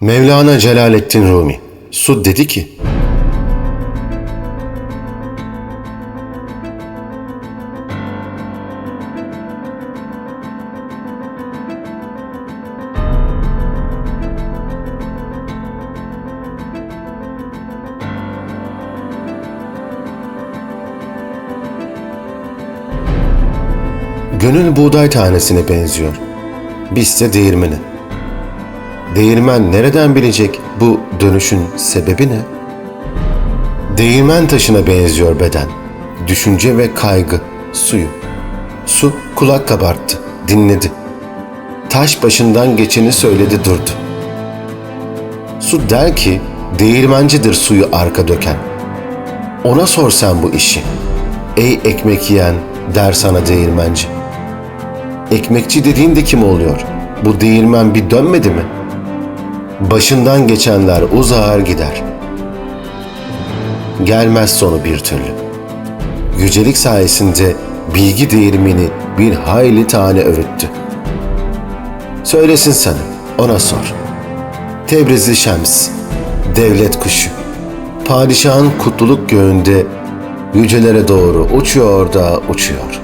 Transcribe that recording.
Mevlana Celaleddin Rumi Su dedi ki Gönül buğday tanesine benziyor. Biz de değirmeni. Değirmen nereden bilecek bu dönüşün sebebi ne? Değirmen taşına benziyor beden. Düşünce ve kaygı, suyu. Su kulak kabarttı, dinledi. Taş başından geçeni söyledi durdu. Su der ki değirmencidir suyu arka döken. Ona sor sen bu işi. Ey ekmek yiyen der sana değirmenci. Ekmekçi dediğin de kim oluyor? Bu değirmen bir dönmedi mi? Başından geçenler uzar gider. Gelmez sonu bir türlü. Yücelik sayesinde bilgi değirmeni bir hayli tane öğüttü. Söylesin sana, ona sor. Tebrizli Şems, devlet kuşu. Padişahın kutluluk göğünde yücelere doğru uçuyor da uçuyor.